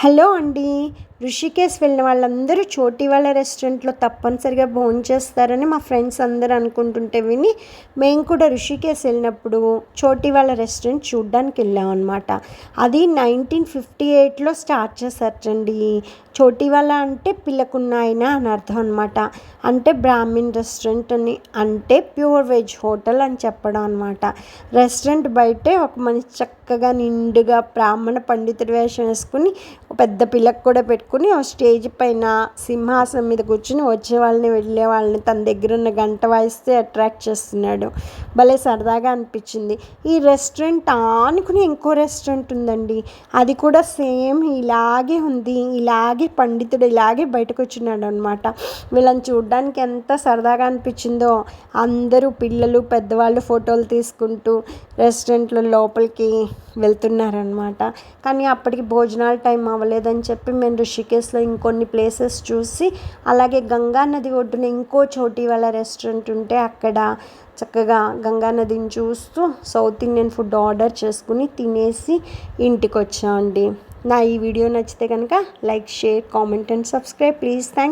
Hello అండి ఋషికేశ్ వెళ్ళిన వాళ్ళందరూ చోటి వాళ్ళ రెస్టారెంట్లో తప్పనిసరిగా భోంచేస్తారని మా ఫ్రెండ్స్ అందరూ అనుకుంటుంటే విని మేము కూడా ఋషికేశ్ వెళ్ళినప్పుడు చోటి వాళ్ళ రెస్టారెంట్ చూడ్డానికి వెళ్ళాం అనమాట అది నైన్టీన్ ఫిఫ్టీ ఎయిట్లో స్టార్ట్ చేశారండి చోటి వాళ్ళ అంటే పిల్లకున్న ఆయన అని అర్థం అనమాట అంటే బ్రాహ్మిన్ రెస్టారెంట్ అని అంటే ప్యూర్ వెజ్ హోటల్ అని చెప్పడం అనమాట రెస్టారెంట్ బయటే ఒక మనిషి చక్కగా నిండుగా బ్రాహ్మణ పండితుడి వేషం వేసుకుని పెద్ద పిల్లకు కూడా పెట్టుకుని ఆ స్టేజ్ పైన సింహాసనం మీద కూర్చుని వచ్చే వాళ్ళని వెళ్ళే వాళ్ళని తన దగ్గర ఉన్న గంట వాయిస్తే అట్రాక్ట్ చేస్తున్నాడు. భలే సరదాగా అనిపించింది. ఈ రెస్టారెంట్ ఆనుకుని ఇంకో రెస్టారెంట్ ఉందండి. అది కూడా సేమ్ ఇలాగే ఉంది. ఇలాగే పండితుడు ఇలాగే బయటకు వచ్చినాడు అనమాట వీళ్ళని చూడడానికి ఎంత సరదాగా అనిపించిందో. అందరూ పిల్లలు పెద్దవాళ్ళు ఫోటోలు తీసుకుంటూ రెస్టారెంట్లో లోపలికి వెళ్తున్నారనమాట కానీ అప్పటికి భోజనాల టైం అవ్వలేదని చెప్పి మేము రిషికేశ్లో ఇంకొన్ని ప్లేసెస్ చూసి అలాగే గంగా నది ఒడ్డున ఇంకో చోటి వాళ్ళ రెస్టారెంట్ ఉంటే అక్కడ చక్కగా గంగా నదిని చూస్తూ సౌత్ ఇండియన్ ఫుడ్ ఆర్డర్ చేసుకుని తినేసి ఇంటికి వచ్చామండి నా ఈ వీడియో నచ్చితే కనుక like share comment and subscribe. Please thank